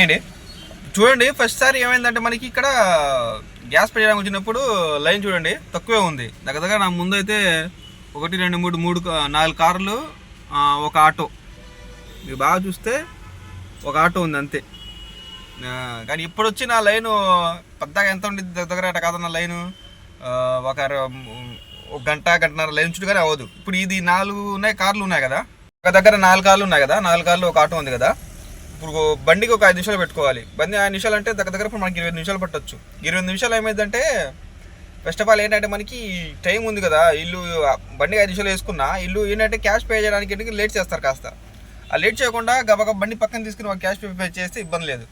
అండి చూడండి ఫస్ట్ సారి ఏమైందంటే మనకి ఇక్కడ గ్యాస్ పెట్టడానికి వచ్చినప్పుడు లైన్ చూడండి తక్కువే ఉంది. దగ్గర దగ్గర నా ముందు అయితే ఒకటి రెండు మూడు మూడు నాలుగు కార్లు ఒక ఆటో. మీరు బాగా చూస్తే ఒక ఆటో ఉంది అంతే. కానీ ఇప్పుడు వచ్చి నా లైను పెద్దగా ఎంత ఉండిద్ది దగ్గర దగ్గర అట్ట కాదన్న లైను? ఒక ఒక గంట గంటన్నర లైన్ చుట్టూ కానీ అవ్వదు. ఇప్పుడు ఇది నాలుగు ఉన్నాయి కార్లు ఉన్నాయి కదా? ఒక దగ్గర నాలుగు కార్లు ఉన్నాయి కదా? నాలుగు కార్లు ఒక ఆటో ఉంది కదా? ఇప్పుడు బండికి ఒక ఐదు నిమిషాలు పెట్టుకోవాలి. బండి ఐదు నిమిషాలు అంటే దగ్గర దగ్గర మనకి ఇరవై నిమిషాలు పట్టొచ్చు. ఇరవై నిమిషాలు ఏమైందంటే ఫస్ట్ ఆఫ్ ఆల్ ఏంటంటే మనకి టైం ఉంది కదా ఇల్లు బండికి ఐదు నిమిషాలు వేసుకున్నా ఇల్లు ఏంటంటే క్యాష్ పే చేయడానికి ఏంటంటే లేట్ చేస్తారు కాస్త. ఆ లేట్ చేయకుండా గబగబ బండి పక్కన తీసుకుని క్యాష్ పే చేస్తే ఇబ్బంది లేదు.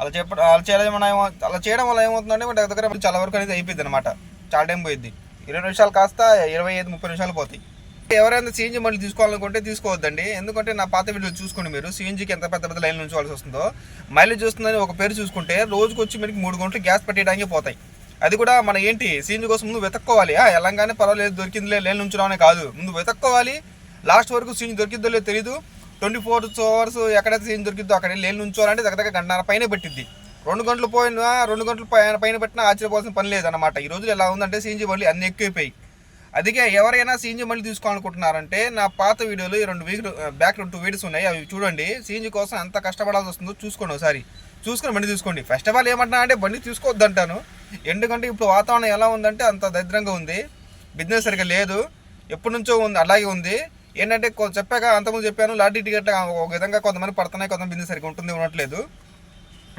అలా చెప్ప అలా చేయడం ఏమో అలా చేయడం వల్ల ఏమవుతుందంటే దగ్గర దగ్గర చాలా వరకు అనేది అయిపోయింది అనమాట చాలా టైం పోయింది ఇరవై నిమిషాలు కాస్త ఇరవై ఐదు ముప్పై నిమిషాలు పోతాయి. ఎవరైనా సీఎన్జీ మళ్ళీ తీసుకోవాలనుకుంటే తీసుకోవద్దండి. ఎందుకంటే నా పాత వీడియోలు చూసుకోండి మీరు. సీఎన్జీకి ఎంత పెద్ద పెద్ద లైన్ ఉంచవలసి వస్తుందో. మైలేజ్ చూస్తుందని ఒక పేరు చూసుకుంటే రోజుకి వచ్చి మనకి మూడు గంటలు గ్యాస్ పెట్టేయడానికి పోతాయి. అది కూడా మన ఏంటి? సీఎన్జీ కోసం ముందు వెతక్కోవాలి. ఎలాగానే పర్వాలేదు దొరికిందిలే లైన్ ఉంచడం కాదు. ముందు వెతక్కోవాలి. లాస్ట్ వరకు సీఎన్జీ దొరికిందో లేదో తెలియదు ట్వంటీ ఫోర్ అవర్స్ ఎక్కడైతే సీఎన్జీ దొరికిందో అక్కడ లేని ఉంచాలంటే దగ్గర దగ్గర గంటన్నర పైన పెట్టిద్ది. రెండు గంటలు పోయినా రెండు గంటలు పైన పైన పెట్టినా ఆశ్చర్యపోవాల్సిన పని లేదన్నమాట. ఈ రోజులు ఎలా ఉందంటే సీఎన్జీ బండ్లు అన్ని ఎక్కువైపోయి అందుకే ఎవరైనా సీఎన్జీ మళ్ళీ తీసుకోవాలనుకుంటున్నారంటే నా పాత వీడియోలు ఈ రెండు వీక్ బ్యాక్ రెండు టూ వీడియోస్ ఉన్నాయి. అవి చూడండి. సీఎన్జీ కోసం ఎంత కష్టపడాల్సి వస్తుందో చూసుకోండి ఒకసారి. చూసుకుని బండి తీసుకోండి. ఫస్ట్ ఆఫ్ ఆల్ ఏమంటున్నా అంటే బండి తీసుకోవద్దు అంటాను. ఎందుకంటే ఇప్పుడు వాతావరణం ఎలా ఉందంటే అంత దరిద్రంగా ఉంది. బిజినెస్ సరిగ్గా లేదు. ఎప్పటి నుంచో ఉంది అలాగే ఉంది. ఏంటంటే చెప్పాక అంతకుముందు చెప్పాను లాటరీ టికెట్ ఒక విధంగా కొంతమంది పడుతున్నాయి కొంతమంది బిజినెస్ సరిగ్గా ఉంటుంది ఉండట్లేదు.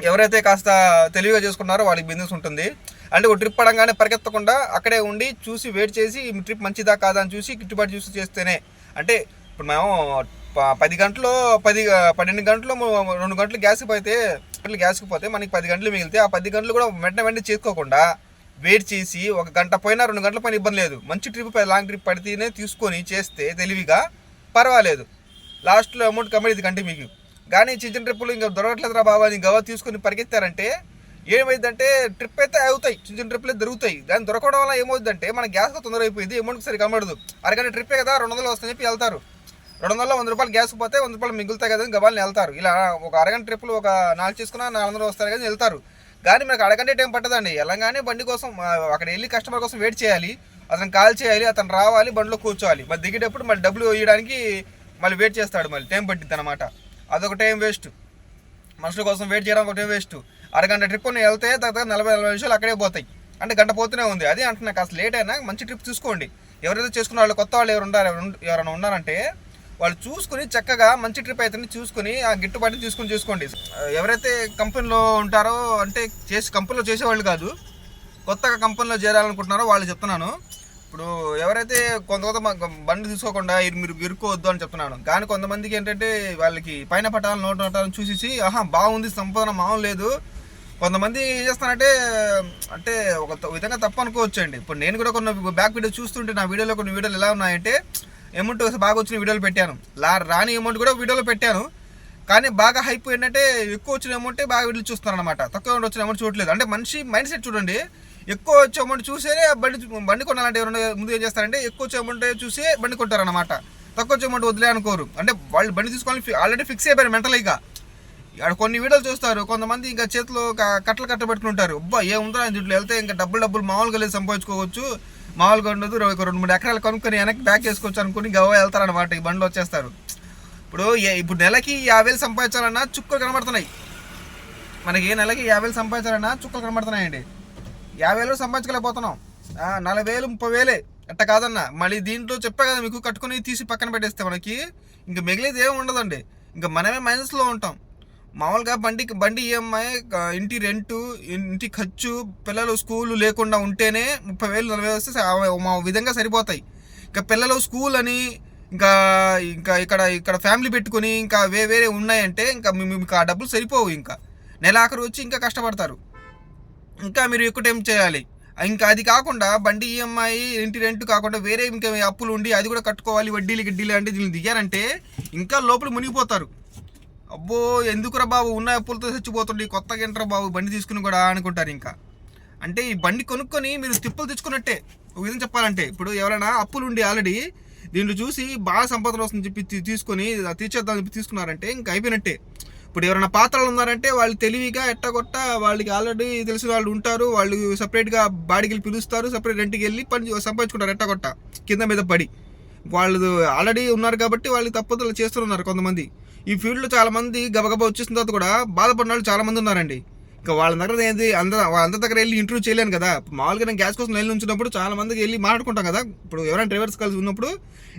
ఎవరైతే కాస్త తెలివిగా చేసుకున్నారో వాళ్ళకి బిజినెస్ ఉంటుంది. అంటే ఒక ట్రిప్ పడంగానే పరిగెత్తకుండా అక్కడే ఉండి చూసి వెయిట్ చేసి ఈ ట్రిప్ మంచిదా కాదా అని చూసి గిట్టుబాటు చూసి చేస్తేనే. అంటే ఇప్పుడు మేము ప- పది గంటలు పది పన్నెండు గంటలు రెండు గంటలు గ్యాస్కి పోతే గంటలు గ్యాస్కి పోతే మనకి పది గంటలు మిగిలితే ఆ పది గంటలు కూడా వెంటనే వెంటనే చేసుకోకుండా వెయిట్ చేసి ఒక గంట పోయినా రెండు గంటల పైన ఇబ్బంది లేదు. మంచి ట్రిప్ లాంగ్ ట్రిప్ పడితేనే తీసుకొని చేస్తే తెలివిగా పర్వాలేదు. లాస్ట్లో అమౌంట్ కమ్మిడి ఇది కంటే మీకు కానీ చిన్న చిన్న ట్రిప్పులు ఇంకా దొరకట్లేదురా బాబా అని గవా తీసుకొని పరిగెత్తారంటే ఏమైందంటే ట్రిప్ అయితే అవుతాయి చిన్న చిన్న ట్రిప్లే దొరుకుతాయి. దాన్ని దొరకడం వల్ల ఏమవుతుందంటే మన గ్యాస్ తొందర అయిపోయింది. అమౌంట్ సరిగా కనబడదు అరగంట ట్రిప్పే కదా రెండు వందలు వస్తాయని చెప్పి వెళ్తారు. రెండు వందల వంద రూపాయలు గ్యాస్ పోతే వంద రూపాయలు మిగులుతాయి కదా గబాలని వెళ్తారు. ఇలా ఒక అరగంట ట్రిప్పులు ఒక నాలుగు చేసుకున్నా నాలుగు వందలు వస్తారు కదా వెళ్తారు. కానీ మనకు అడగంటే టైం పట్టదండి. వెళ్ళగానే బండి కోసం అక్కడ వెళ్ళి కస్టమర్ కోసం వెయిట్ చేయాలి. అతను కాల్ చేయాలి. అతను రావాలి బండిలో కూర్చోవాలి. మరి దిగేటప్పుడు మళ్ళీ డబ్బులు వేయడానికి మళ్ళీ వెయిట్ చేస్తాడు. మళ్ళీ టైం పట్టిద్ది అనమాట అదొక టైం వేస్ట్ మనుషుల కోసం వెయిట్ చేయడం ఒకటే వేస్ట్ అరగంట ట్రిప్ వెళ్తే తర్వాత నలభై నలభై నిమిషాలు అక్కడే పోతాయి. అంటే గంట పోతూనే ఉంది. అదే అంటున్నా కాస్త లేట్ అయినా మంచి ట్రిప్ చూసుకోండి. ఎవరైతే చేసుకున్న వాళ్ళు కొత్త వాళ్ళు ఎవరు ఉండారు ఎవరైనా ఉన్నారంటే వాళ్ళు చూసుకుని చక్కగా మంచి ట్రిప్ అయితే చూసుకుని ఆ గిట్టుబాటు తీసుకుని చూసుకోండి. ఎవరైతే కంపెనీలో ఉంటారో అంటే చేసి కంపెనీలో చేసేవాళ్ళు కాదు కొత్తగా కంపెనీలో చేరాలనుకుంటున్నారో వాళ్ళు చెప్తున్నాను. ఇప్పుడు ఎవరైతే కొంత కొంత బండి తీసుకోకుండా ఇరు- మీరు ఇరుక్కోవద్దు అని చెప్తున్నాను. కానీ కొంతమందికి ఏంటంటే వాళ్ళకి పైన పట్టాలను నోట్ పట్టాలని చూసేసి ఆహా బాగుంది సంపాదన మామూలు లేదు. కొంతమంది ఏం చేస్తానంటే అంటే ఒక విధంగా తప్పు అనుకోవచ్చండి. ఇప్పుడు నేను కూడా కొన్ని బ్యాక్ వీడియో చూస్తుంటే నా వీడియోలో కొన్ని వీడియోలు ఎలా ఉన్నాయంటే అమౌంట్ బాగా వచ్చిన వీడియోలు పెట్టాను. లా రాని అమౌంట్ కూడా వీడియోలో పెట్టాను. కానీ బాగా హైప్ ఏంటంటే ఎక్కువ వచ్చిన అమౌంటే బాగా వీళ్ళు చూస్తున్నారు అనమాట తక్కువ అమౌంట్ వచ్చిన అమౌంట్ చూడట్లేదు. అంటే మనిషి మైండ్ సెట్ చూడండి. ఎక్కువ వచ్చే అమౌంట్ చూసేనే బండి బండి కొనాలంటే ఎవరైనా ముందు ఏం చేస్తారంటే ఎక్కువ వచ్చే అమౌంట్ చూసి బండి కొంటారనమాట తక్కువ వచ్చే అమౌంట్ వదిలే అనుకోరు. అంటే వాళ్ళు బండి తీసుకోవాలని ఆల్రెడీ ఫిక్స్ అయిపోయారు మెంటల్గా ఇక్కడ కొన్ని వీడియోలు చూస్తారు. కొంతమంది ఇంకా చేతిలో కట్టలు కట్టబెట్టుకుంటారు. అబ్బా ఏముందో దీంట్లో వెళ్తే ఇంకా డబ్బులు డబ్బులు మామూలుగా లేదు సంపాదించుకోవచ్చు. మామూలుగా ఉండదు. రెండు మూడు ఎకరాలు కొనుక్కొని వెనక్కి బ్యాక్ చేసుకోవచ్చు అనుకుని గవ్వ వెళ్తారనమాట ఈ బండ్లు వచ్చేస్తారు. ఇప్పుడు ఇప్పుడు నెలకి యాభై వేలు సంపాదించాలన్నా చుక్కలు కనబడుతున్నాయి. మనకి ఏ నెలకి యాభై వేలు సంపాదించాలన్నా చుక్కలు కనబడుతున్నాయండి. యాభై వేలు సంపాదించలేకపోతున్నాం. నలభై వేలు ముప్పై వేలే అట్ట కాదన్న. మళ్ళీ దీంట్లో చెప్పా కదా మీకు కట్టుకొని తీసి పక్కన పెట్టేస్తే మనకి ఇంకా మిగిలేది ఏమి ఉండదండి. ఇంకా మనమే మైనస్లో ఉంటాం. మామూలుగా బండికి బండి ఈఎంఐ ఇంటి రెంటు ఇంటి ఖర్చు పిల్లలు స్కూలు లేకుండా ఉంటేనే ముప్పై వేలు నలభై వస్తే మా విధంగా సరిపోతాయి. ఇంకా పిల్లలు స్కూల్ అని ఇంకా ఇంకా ఇక్కడ ఇక్కడ ఫ్యామిలీ పెట్టుకొని ఇంకా వే వేరే ఉన్నాయంటే ఇంకా మీకు ఆ డబ్బులు సరిపోవు ఇంకా. నెలాఖరు వచ్చి ఇంకా కష్టపడతారు. ఇంకా మీరు ఎక్కువ టైం చేయాలి. ఇంకా అది కాకుండా బండి ఈఎంఐ ఇంటి రెంట్ కాకుండా వేరే ఇంకా అప్పులు ఉండి అది కూడా కట్టుకోవాలి వడ్డీలు గిడ్డీలు అంటే దీన్ని దిగారంటే ఇంకా లోపల మునిగిపోతారు. అబ్బో ఎందుకురా బాబు ఉన్న అప్పులతో చచ్చిపోతుండే కొత్తగా ఏంట్రా బాబు బండి తీసుకుని కూడా అనుకుంటారు ఇంకా. అంటే ఈ బండి కొనుక్కొని మీరు తిప్పలు తెచ్చుకున్నట్టే. ఒక విధంగా చెప్పాలంటే ఇప్పుడు ఎవరైనా అప్పులు ఉండి ఆల్రెడీ దీన్ని చూసి బాగా సంపాదన వస్తుందని చెప్పి తీసుకొని తీర్చేద్దాం చెప్పి తీసుకున్నారంటే ఇంకా అయిపోయినట్టే. ఇప్పుడు ఎవరైనా పాత్రలు ఉన్నారంటే వాళ్ళు తెలివిగా ఎట్టగొట్ట వాళ్ళకి ఆల్రెడీ తెలిసిన వాళ్ళు ఉంటారు వాళ్ళు సపరేట్గా బాడీకి వెళ్ళి పిలుస్తారు సపరేట్ రెంట్కి వెళ్ళి పని సంపాదించుకుంటారు ఎట్టగొట్ట కింద మీద పడి. వాళ్ళు ఆల్రెడీ ఉన్నారు కాబట్టి వాళ్ళు తప్పదులు చేస్తున్నారు కొంతమంది. ఈ ఫీల్డ్లో చాలామంది గబగబా వచ్చేసిన తర్వాత కూడా బాధపడిన వాళ్ళు చాలామంది ఉన్నారండి. ఇంకా వాళ్ళ దగ్గర ఏంది అందరూ వాళ్ళందరి దగ్గర వెళ్ళి ఇంటర్వ్యూ చేయలేను కదా. మామూలుగా నేను గ్యాస్ కోసం లైన్ ఉంచినప్పుడు చాలా మందికి వెళ్ళి మాట్లాడుకుంటాం కదా. ఇప్పుడు ఎవరైనా డ్రైవర్స్ కలిసి ఉన్నప్పుడు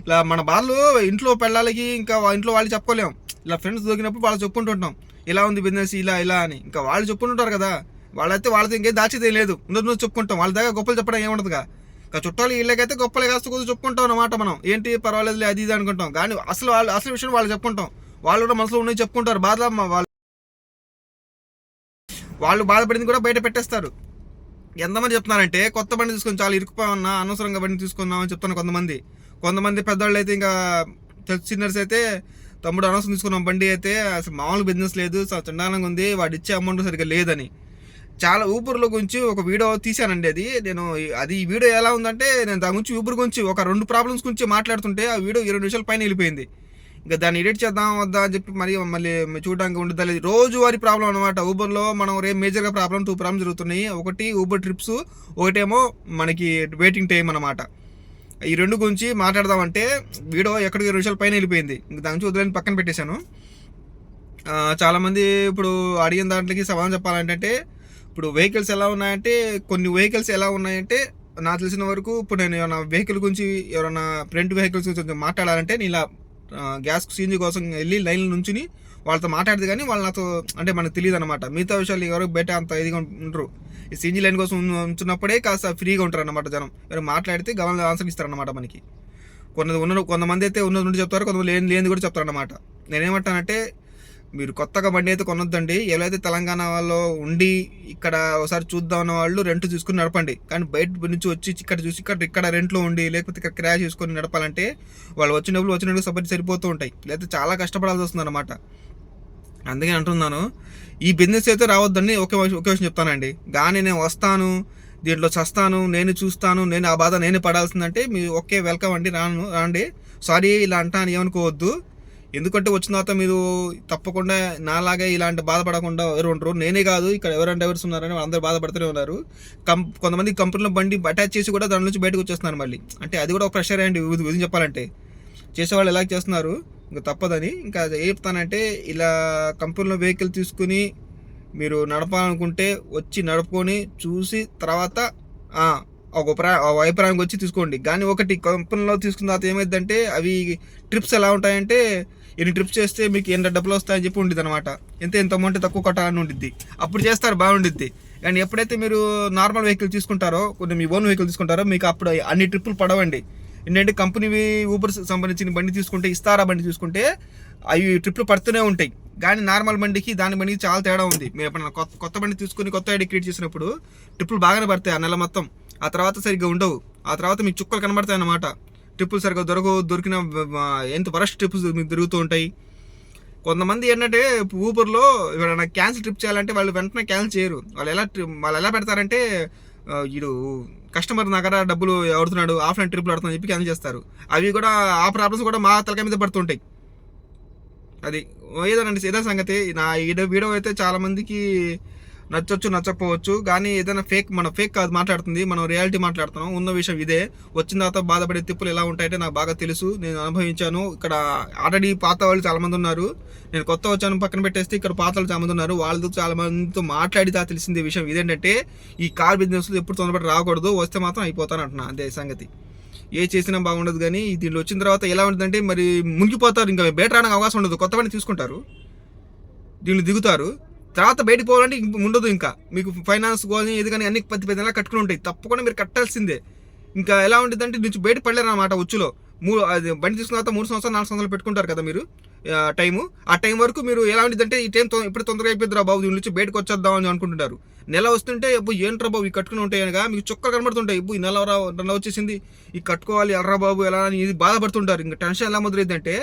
ఇలా మన బాధలు ఇంట్లో పెళ్ళాలకి ఇంకా ఇంట్లో వాళ్ళు చెప్పుకోలేము ఇలా ఫ్రెండ్స్ దొరికినప్పుడు వాళ్ళు చెప్పుకుంటుంటాం. ఇలా ఉంది బిజినెస్ ఇలా ఇలా అని. ఇంకా వాళ్ళు చెప్పుకుంటుంటారు కదా. వాళ్ళైతే వాళ్ళతో ఇంకేం దాచేది లేదు. ముందు నువ్వు చెప్పుకుంటాం. వాళ్ళ దగ్గర గొప్పలు చెప్పడం ఏముండదుగా ఇంకా చుట్టాలు వీళ్ళకైతే గొప్పలు కాస్త కొద్దిగా చెప్పుకుంటాం అన్నమాట మనం. ఏంటి పర్వాలేదు అది ఇది అనుకుంటాం. కానీ అసలు వాళ్ళు అసలు విషయం వాళ్ళు చెప్పుకుంటాం. వాళ్ళు కూడా మనసులో ఉన్నాయి చెప్పుకుంటారు. బాధ వాళ్ళు వాళ్ళు బాధపడింది కూడా బయట పెట్టేస్తారు. ఎంతమంది చెప్తున్నారంటే కొత్త బండి తీసుకొని చాలా ఇరుకుపోవన్నా అనవసరంగా బండి తీసుకున్నామని చెప్తాను కొంతమంది. కొంతమంది పెద్దవాళ్ళు అయితే ఇంకా చిన్నర్స్ అయితే తమ్ముడు అనవసరం తీసుకున్నాం బండి అయితే అసలు మామూలు బిజినెస్ లేదు చాలా చండాలంగా ఉంది వాడు ఇచ్చే అమౌంట్ సరిగ్గా లేదని. చాలా ఊపిరిలో గురించి ఒక వీడియో తీశానండి అది. నేను అది ఈ వీడియో ఎలా ఉందంటే నేను దాని గురించి ఊపిరి గురించి ఒక రెండు ప్రాబ్లమ్స్ గురించి మాట్లాడుతుంటే ఆ వీడియో ఇరవై నిమిషాల పైన వెళ్ళిపోయింది. ఇంకా దాన్ని ఎడిట్ చేద్దాం వద్దా అని చెప్పి మరి మళ్ళీ చూడడానికి ఉండదు లేదు. రోజువారీ ప్రాబ్లం అనమాట ఊబర్లో మనం రే మేజర్గా ప్రాబ్లం టూ ప్రాబ్లమ్ జరుగుతున్నాయి. ఒకటి ఊబర్ ట్రిప్స్ ఒకటేమో మనకి వెయిటింగ్ టైం అనమాట ఈ రెండు గురించి మాట్లాడదామంటే వీడియో ఎక్కడికి ఇరవై నిమిషాల పైన వెళ్ళిపోయింది. ఇంకా దాని నుంచి వదిలేని పక్కన పెట్టేశాను. చాలామంది ఇప్పుడు అడిగిన దాంట్లోకి సమాధానం చెప్పాలంటే ఇప్పుడు వెహికల్స్ ఎలా ఉన్నాయంటే కొన్ని వెహికల్స్ ఎలా ఉన్నాయంటే నాకు తెలిసిన వరకు ఇప్పుడు నేను ఏమైనా వెహికల్ గురించి ఎవరైనా ఫ్రంట్ వెహికల్స్ గురించి మాట్లాడాలంటే నేను ఇలా గ్యాస్ సీఎన్జీ కోసం వెళ్ళి లైన్లో నుంచుని వాళ్ళతో మాట్లాడదు కానీ వాళ్ళు నాతో అంటే మనకు తెలియదు అనమాట మిగతా విషయాలు ఎవరు బయట అంత ఇదిగా ఉంటారు ఈ సీఎన్జీ లైన్ కోసం ఉంచున్నప్పుడే కాస్త ఫ్రీగా ఉంటారు అనమాట జనం. ఎవరు మాట్లాడితే గవర్నమెంట్ ఆన్సర్ ఇస్తారనమాట మనకి. కొన్ని ఉన్న కొంతమంది అయితే ఉన్నది నుండి చెప్తారు కొంతమంది లేని లేనిది కూడా చెప్తారనమాట నేనేమంటానంటే మీరు కొత్తగా బండి అయితే కొనొద్దండి. ఎవరైతే తెలంగాణ వాళ్ళు ఉండి ఇక్కడ ఒకసారి చూద్దాం అన్న వాళ్ళు రెంట్ తీసుకుని నడపండి. కానీ బయట నుంచి వచ్చి ఇక్కడ చూసి ఇక్కడ ఇక్కడ రెంట్లో ఉండి లేకపోతే ఇక్కడ క్రాష్ చేసుకొని నడపాలంటే వాళ్ళు వచ్చినప్పుడు వచ్చినప్పుడు సపరేట్ సరిపోతూ ఉంటాయి. లేకపోతే చాలా కష్టపడాల్సి వస్తుంది అనమాట అందుకే అంటున్నాను ఈ బిజినెస్ అయితే రావద్దని ఒకే విషయం- ఒకే విషయం చెప్తానండి. కానీ నేను వస్తాను దీంట్లో చస్తాను నేను చూస్తాను నేను ఆ బాధ నేనే పడాల్సిందంటే మీరు ఓకే వెల్కమ్ అండి రాను రాండి. సారీ ఇలా అంటాను ఏమనుకోవద్దు. ఎందుకంటే వచ్చిన తర్వాత మీరు తప్పకుండా నాలాగే ఇలాంటి బాధపడకుండా ఎవరు ఉండరు. నేనే కాదు ఇక్కడ ఎవరైనా ఎవరు ఉన్నారని అందరూ బాధపడుతూనే ఉన్నారు. కం కొంతమంది కంపెనీలో బండి అటాచ్ చేసి కూడా దాని నుంచి బయటకు వచ్చేస్తున్నారు మళ్ళీ. అంటే అది కూడా ఒక ప్రెషర్ అండి. గురించి చెప్పాలంటే. చేసేవాళ్ళు ఎలా చేస్తున్నారు? ఇంకా తప్పదని. ఇంకా చెప్తానంటే ఇలా కంపెనీలో వెహికల్ తీసుకుని మీరు నడపాలనుకుంటే వచ్చి నడుపుకొని చూసి తర్వాత ఒక ప్రా ఒక అభిప్రాయంకి వచ్చి తీసుకోండి. కానీ ఒకటి కంపెనీలో తీసుకున్న తర్వాత ఏమైందంటే అవి ట్రిప్స్ ఎలా ఉంటాయంటే ఎన్ని ట్రిప్స్ చేస్తే మీకు ఎన్ని డబ్బులు వస్తాయని చెప్పి ఉండిద్ది అనమాట ఎంత ఎంత అమౌంట్ తక్కువ కట్టాలని ఉండిద్ది. అప్పుడు చేస్తారు బాగుండిద్ది. కానీ ఎప్పుడైతే మీరు నార్మల్ వెహికల్ తీసుకుంటారో కొన్ని మీ ఓన్ వెహికల్ తీసుకుంటారో మీకు అప్పుడు అన్ని ట్రిప్పులు పడవండి. ఏంటంటే కంపెనీ ఊబర్ సంబంధించిన బండి తీసుకుంటే ఇస్తారా బండి తీసుకుంటే అవి ట్రిప్లు పడుతూనే ఉంటాయి. కానీ నార్మల్ బండికి దాని బండికి చాలా తేడా ఉంది. మీరు ఎప్పుడైనా కొత్త కొత్త బండి తీసుకుని కొత్త ఐడి క్రియేట్ చేసినప్పుడు ట్రిప్పులు బాగానే పడతాయి ఆ నెల మొత్తం. ఆ తర్వాత సరిగ్గా ఉండవు. ఆ తర్వాత మీకు చుక్కలు కనబడతాయి అన్నమాట ట్రిప్పులు సరిగ్గా దొరకవు దొరికిన ఎంత వరస్ట్ ట్రిప్స్ మీకు తిరుగుతూ ఉంటాయి? కొంతమంది ఏంటంటే ఊబర్లో ఎవరైనా క్యాన్సిల్ ట్రిప్ చేయాలంటే వాళ్ళు వెంటనే క్యాన్సిల్ చేయరు. వాళ్ళు ఎలా వాళ్ళు ఎలా పెడతారంటే వీడు కస్టమర్ దగ్గర డబ్బులు ఎవడుతున్నాడు ఆఫ్లైన్ ట్రిప్లు ఆడుతున్నా చెప్పి క్యాన్సిల్ చేస్తారు. అవి కూడా ఆ ప్రాబ్లమ్స్ కూడా మా తలకాయ మీద పడుతుంటాయి. అది ఏదోనండి ఏదో సంగతి. నా ఈ వీడియో అయితే చాలామందికి నచ్చొచ్చు నచ్చకపోవచ్చు. కానీ ఏదైనా ఫేక్ మన ఫేక్ కాదు మాట్లాడుతుంది మనం రియాలిటీ మాట్లాడుతున్నాం ఉన్న విషయం ఇదే. వచ్చిన తర్వాత బాధపడే తిప్పులు ఎలా ఉంటాయంటే నాకు బాగా తెలుసు నేను అనుభవించాను. ఇక్కడ ఆల్రెడీ పాత వాళ్ళు చాలామంది ఉన్నారు. నేను కొత్త వచ్చాను పక్కన పెట్టేస్తే ఇక్కడ పాత వాళ్ళు చాలా మంది ఉన్నారు. వాళ్ళతో చాలా మందితో మాట్లాడితే తెలిసింది విషయం ఇదేంటంటే ఈ కార్ బిజినెస్లో ఎప్పుడు తొందరపడి రాకూడదు వస్తే మాత్రం అయిపోతాను అంటున్నా అంతే సంగతి. ఏ చేసినా బాగుండదు కానీ దీంట్లో వచ్చిన తర్వాత ఎలా ఉంటుందంటే మరి మునిగిపోతారు ఇంకా బయట రావడానికి అవకాశం ఉండదు. కొత్త తీసుకుంటారు. దీనిలో దిగుతారు. తర్వాత బయటికి పోవాలంటే ఉండదు ఇంకా. మీకు ఫైనాన్స్ కానీ ఏది కానీ అన్ని పెద్ద పెద్ద కట్టుకుని ఉంటాయి. తప్పకుండా మీరు కట్టాల్సిందే. ఇంకా ఎలా ఉంటుందంటే నుంచి బయట పడలేరు అనమాట ఉచ్చులో. మూడు అది బండి తీసుకున్న తర్వాత మూడు సంవత్సరాలు నాలుగు సంవత్సరాలు పెట్టుకుంటారు కదా మీరు టైము. ఆ టైం వరకు మీరు ఎలా ఉంటుందంటే ఈ టైం ఇప్పుడు తొందరగా అయిపోద్దిరా బాబు దీని నుంచి బయటకు వచ్చేద్దాం అని అనుకుంటుంటారు నెల వస్తుంటే ఎప్పుడు ఏంట్రా బాబు ఈ కట్టుకుని ఉంటాయనగా మీకు చుక్కలు కనబడుతుంటాయి. ఇప్పుడు ఈ నెల రా నెల వచ్చేసింది. ఈ కట్టుకోవాలి ఎర్రా బాబు ఎలా అని ఇది బాధపడుతుంటారు. ఇంకా టెన్షన్ ఎలా మొదలైందంటే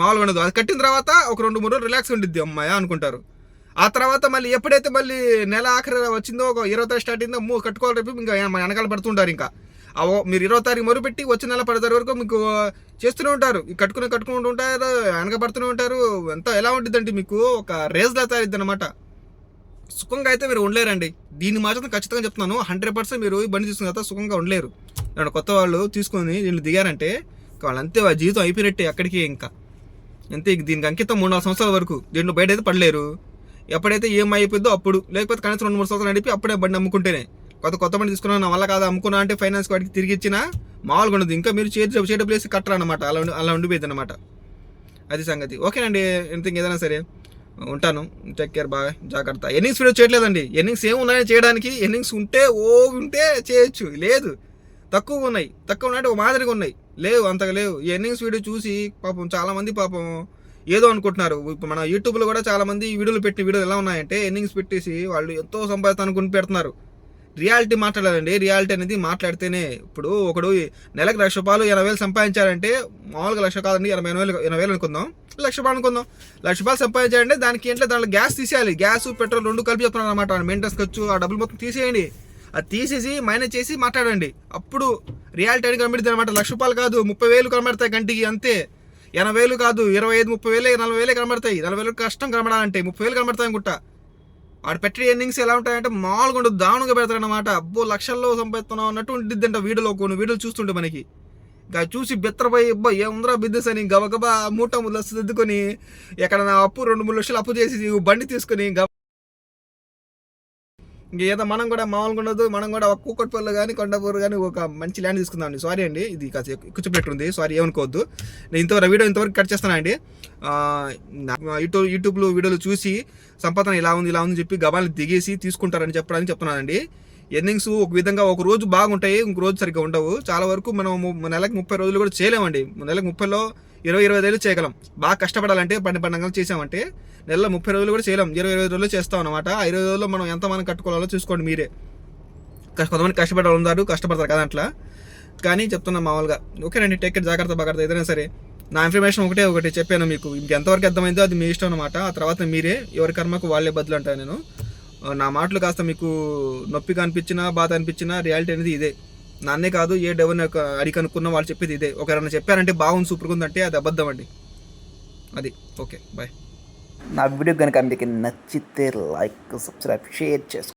మామూలుగా ఉండదు. అది కట్టిన తర్వాత ఒక రెండు మూడు రోజులు రిలాక్స్ ఉండిద్ది. అమ్మాయి అనుకుంటారు. ఆ తర్వాత మళ్ళీ ఎప్పుడైతే మళ్ళీ నెల ఆఖరి వచ్చిందో ఒక ఇరవై తారీఖు స్టార్ట్ అయిందో మూ కట్టుకోవాలి రేపు ఇంకా వెనకాల పడుతుంటారు ఇంకా. అవో మీరు ఇరవై తారీఖు మొరుపెట్టి వచ్చే నెల పడతారు వరకు మీకు చేస్తూనే ఉంటారు. కట్టుకుని కట్టుకుంటూ ఉంటారు వెనక పడుతూనే ఉంటారు. ఎంత ఎలా ఉంటుందండి మీకు? ఒక రేజ్లా తయారుద్ది అనమాట సుఖంగా అయితే మీరు ఉండలేరండి. దీన్ని మాత్రం ఖచ్చితంగా చెప్తున్నాను. హండ్రెడ్ పర్సెంట్ మీరు ఈ బండి తీసుకున్న తర్వాత సుఖంగా ఉండలేరు. నేను కొత్త వాళ్ళు తీసుకొని వీళ్ళు దిగారంటే వాళ్ళంతే వాళ్ళు అంతే జీవితం అయిపోయినట్టే అక్కడికి ఇంకా. అంతే దీనికి అంకితం మూడు నాలుగు సంవత్సరాల వరకు. దీంట్లో బయట అయితే పడలేరు. ఎప్పుడైతే ఏం అయిపోయిందో అప్పుడు లేకపోతే కనీసం రెండు మూడు సంవత్సరాలు నడిపి అప్పుడే బండి అమ్ముకుంటేనే. కొత్త కొత్త బండి తీసుకున్నా నా వల్ల కాదు అమ్ముకున్నా అంటే ఫైనాన్స్ వాడికి తిరిగి ఇచ్చినా మామూలుగా ఉండదు. ఇంకా మీరు చేతి చేయడం ప్లేస్ కట్టరా అనమాట అలా ఉండి- అలా ఉండిపోయింది అనమాట అది సంగతి. ఓకేనండి ఎనిథింగ్ ఏదైనా సరే ఉంటాను. టేక్ కేర్ బాగా జాగ్రత్త. ఎన్నింగ్స్ వీడియో చేయట్లేదండి. ఎన్నింగ్స్ ఏమి ఉన్నాయని చేయడానికి ఎన్నింగ్స్ ఉంటే ఓ ఉంటే చేయొచ్చు. లేదు. తక్కువ ఉన్నాయి. తక్కువ ఉన్నాయంటే ఒక మాదిరిగా ఉన్నాయి. లేవు అంతగా లేవు. ఈ ఎన్నింగ్స్ వీడియో చూసి పాపం చాలామంది పాపం ఏదో అనుకుంటున్నారు. ఇప్పుడు మన యూట్యూబ్లో కూడా చాలామంది వీడియోలు పెట్టిన వీడియోలు ఎలా ఉన్నాయంటే ఎన్నింగ్స్ పెట్టేసి వాళ్ళు ఎంతో సంపాదిస్తాను అనుకుని పెడుతున్నారు. రియాలిటీ మాట్లాడాలండి. రియాలిటీ అనేది మాట్లాడితేనే ఇప్పుడు ఒకడు నెలకు లక్ష రూపాయలు ఎనభై వేలు సంపాదించాలంటే మామూలుగా లక్ష కాదండి ఎనభై ఎనభై వేలు ఎనభై వేలు అనుకుందాం. లక్ష రూపాయలు అనుకుందాం. లక్ష రూపాయలు సంపాదించాలంటే దానికి ఏంటంటే దాంట్లో గ్యాస్ తీసేయాలి. గ్యాస్ పెట్రోల్ రెండు కలిపి చెప్తున్నాను అనమాట మెయింటెనెన్స్ ఖర్చు ఆ డబ్బులు మొత్తం తీసేయండి. అది తీసేసి మైనస్ చేసి మాట్లాడండి. అప్పుడు రియాలిటీ అని కనబడుతుంది అనమాట లక్ష రూపాయలు కాదు ముప్పై వేలు కనబడతాయి గంటికి అంతే. ఎనభై వేలు కాదు ఇరవై ఐదు ముప్పై వేలే నలభై వేలే కనబడతాయి. నలభై వేలు కష్టం కనబడాలంటే ముప్పై వేలు కనబడతాయి అనుకుంటా. వాడు పెట్టే ఎర్నింగ్స్ ఎలా ఉంటాయంటే మామూలుగా ఉండదు దారుణంగా పెడతారన్నమాట అబ్బో లక్షల్లో సంపాదిస్తున్నావు అన్నట్టు ఉంటుంది అంట వీడియోలో కొన్ని వీడియోలు చూస్తుంటే మనకి. ఇంకా చూసి బెత్తరపోయి అబ్బా ఏముందిరా బిజినెస్ అని గబగబా మూట ముద్దు సర్దుకొని ఎక్కడ నా అప్పు రెండు మూడు లక్షలు అప్పు చేసి బండి తీసుకొని గబ ఇంకేదో మనం కూడా మామూలుగా ఉండదు మనం కూడా ఒక కూకట్పల్లి కానీ కొండపూర్ కానీ ఒక మంచి ల్యాండ్ తీసుకుందామండి సారీ అండి ఇది కాస్త కూర్చోబెట్టుంది సారీ ఏమనుకోవద్దు. నేను ఇంతవరకు వీడియో ఇంతవరకు కట్ చేస్తానండి యూట్యూబ్ యూట్యూబ్లో వీడియోలు చూసి సంపాదన ఇలా ఉంది ఇలా ఉంది చెప్పి గబాల్ని దిగేసి తీసుకుంటారని చెప్పడానికి చెప్తున్నానండి ఎర్నింగ్స్ ఒక విధంగా ఒక రోజు బాగుంటాయి ఇంకో రోజు సరిగ్గా ఉండవు. చాలా వరకు మనం నెలకి ముప్పై రోజులు కూడా చేయలేమండి. నెలకు ముప్పైలో ఇరవై ఇరవై ఐదు చేయగలం. బాగా కష్టపడాలంటే పండి పండుగలు చేసామంటే నెలలో ముప్పై రోజులు కూడా చేయలేం. ఇరవై ఇరవై రోజులు చేస్తాం అనమాట ఆ ఇరవై రోజుల్లో మనం ఎంత మనం కట్టుకోవాలో చూసుకోండి మీరే. కొంతమంది కష్టపడాలి ఉన్నారు కష్టపడతారు కదా అట్లా. కానీ చెప్తున్నా మామూలుగా. ఓకేనండి టేక్ కేర్ జాగ్రత్త బాగా ఏదైనా సరే. నా ఇన్ఫర్మేషన్ ఒకటే ఒకటి చెప్పాను మీకు. ఇంకెంతవరకు అర్థమైందో అది మీ ఇష్టం అనమాట ఆ తర్వాత మీరే ఎవరి కర్మకు వాళ్ళే బదులు అంటాను నేను. నా మాటలు కాస్త మీకు నొప్పిగా అనిపించినా బాధ అనిపించినా రియాలిటీ అనేది ఇదే. నన్నే కాదు ఏ డెవన్ అడిగి కనుక్కున్న వాళ్ళు చెప్పేది ఇదే. ఒకరైనా చెప్పారంటే బాగుంది సూపర్గా ఉందంటే అది అబద్ధం అండి. అది ఓకే బాయ్ నా వీడియో కనుక మీకు నచ్చితే లైక్ సబ్స్క్రైబ్ షేర్ చేసుకో.